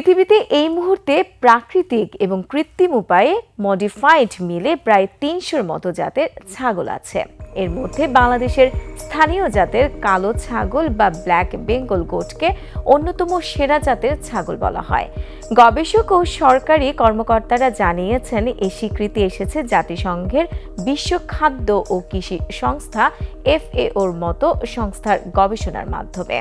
পৃথিবীতে এই মুহূর্তে প্রাকৃতিক এবং কৃত্রিম উপায়ে মডিফাইড মিলে প্রায় তিনশোর মতো জাতের ছাগল আছে। এর মধ্যে বাংলাদেশের স্থানীয় জাতের কালো ছাগল বা ব্ল্যাক বেঙ্গল গোটকে অন্যতম সেরা জাতের ছাগল বলা হয়। গবেষক ও সরকারি কর্মকর্তারা জানিয়েছেন এই স্বীকৃতি এসেছে জাতিসংঘের বিশ্ব খাদ্য ও কৃষি সংস্থা এফএওর মতো সংস্থার গবেষণার মাধ্যমে।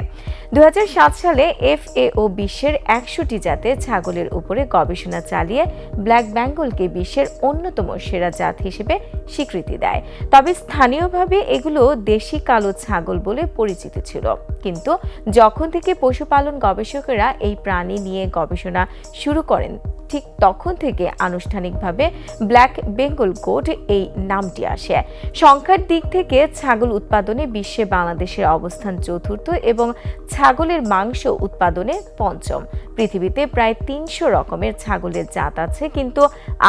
দু হাজার সাত সালে এফএও বিশ্বের একশোটি জাতের ছাগলের উপরে গবেষণা চালিয়ে ব্ল্যাক বেঙ্গলকে বিশ্বের অন্যতম সেরা জাত হিসেবে স্বীকৃতি দেয়। তবে স্থানীয়ভাবে এগুলো দেশি কালো ছাগল বলে পরিচিত ছিল। কিন্তু যখন থেকে পশুপালন গবেষকেরা এই প্রাণী নিয়ে গবেষণা শুরু করেন, ঠিক তখন থেকে আনুষ্ঠানিকভাবে ব্ল্যাক বেঙ্গল গোট এই নামটি আসে। সংখ্যার দিক থেকে ছাগল উৎপাদনে বিশ্বে বাংলাদেশের অবস্থান চতুর্থ এবং ছাগলের মাংস উৎপাদনে পঞ্চম। পৃথিবীতে প্রায় তিনশো রকমের ছাগলের জাত আছে, কিন্তু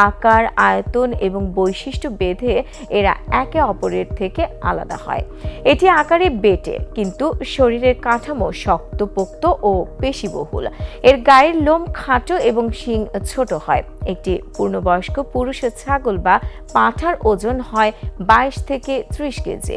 আকার, আয়তন এবং বৈশিষ্ট্য বেঁধে এরা একে অপরের থেকে আলাদা হয়। এটি আকারে বেটে, কিন্তু শরীরের কাঠামো শক্তপোক্ত ও পেশিবহুল। এর গায়ের লোম খাটো এবং শিং ছোট হয়। একটি পূর্ণবয়স্ক পুরুষ ছাগল বা পাঁঠার ওজন হয় বাইশ থেকে ত্রিশ কেজি।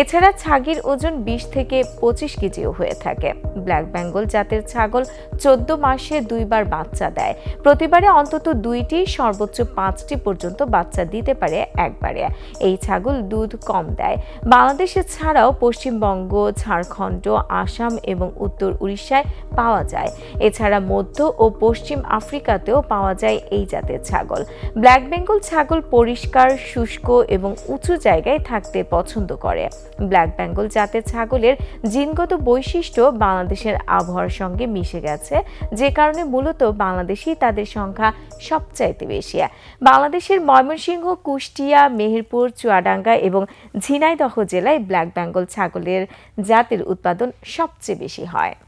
এছাড়া ছাগির ওজন বিশ থেকে পঁচিশ কেজিও হয়ে থাকে। ব্ল্যাক বেঙ্গল জাতের ছাগল চোদ্দ মাসে দুইবার বাচ্চা দেয়। প্রতিবারে অন্তত দুইটি, সর্বোচ্চ পাঁচটি পর্যন্ত বাচ্চা দিতে পারে একবারে। এই ছাগল দুধ কম দেয়। বাংলাদেশে ছাড়াও পশ্চিমবঙ্গ, ঝাড়খণ্ড, আসাম এবং উত্তর উড়িষ্যায় পাওয়া যায়। এছাড়া মধ্য ও পশ্চিম আফ্রিকাতেও পাওয়া যায় এই জাতের ছাগল। ব্ল্যাক বেঙ্গল ছাগল পরিষ্কার, শুষ্ক এবং উঁচু জায়গায় থাকতে পছন্দ করে। ব্ল্যাক বেঙ্গল জাতের ছাগলের জিনগত বৈশিষ্ট্য বাংলাদেশের আবহাওয়ার সঙ্গে মিশে গেছে, যে কারণে মূলত বাংলাদেশি তাদের সংখ্যা সবচাইতে বেশি। বাংলাদেশের ময়মনসিংহ, কুষ্টিয়া, মেহেরপুর, চুয়াডাঙ্গা এবং ঝিনাইদহ জেলায় ব্ল্যাক বেঙ্গল ছাগলের জাতের উৎপাদন সবচেয়ে বেশি হয়।